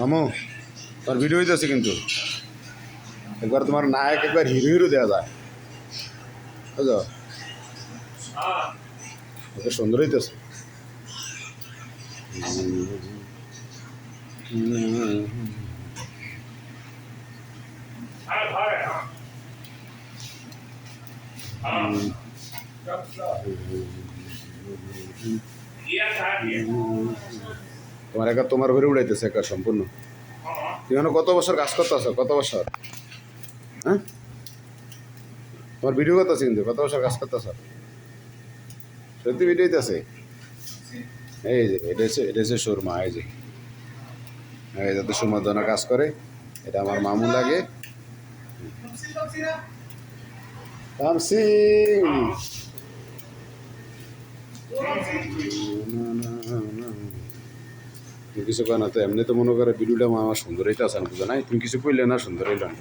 মামু তোর ভিডিও হইতেছে কিন্তু। একবার তোমার নায়ক একবার হিরো হিরো দেওয়া যায়। বুঝো ওকে সুন্দর হইতেছে हाँ তোমার একা তোমার ঘরে উড়াইতেছে একা সম্পূর্ণ। তুমি কত বছর কাজ করতে আসো কত বছর? হ্যাঁ? তোমার ভিডিও কত আছে কিন্তু? কত বছর কাজ করতে আসো সত্যি ভিডিওতে আছে এই যে, এটা হচ্ছে সুরমা, এই যে। এই যাতে সুরমার জন্য কাজ করে, এটা আমার মামু লাগে। রাম সিং তুমি কিছু কয় তো এমনি তো মনে করে ভিডিওটা আমার সুন্দর হইতে না বুঝো নাই তুমি কিছু কইলে না সুন্দর হইল না?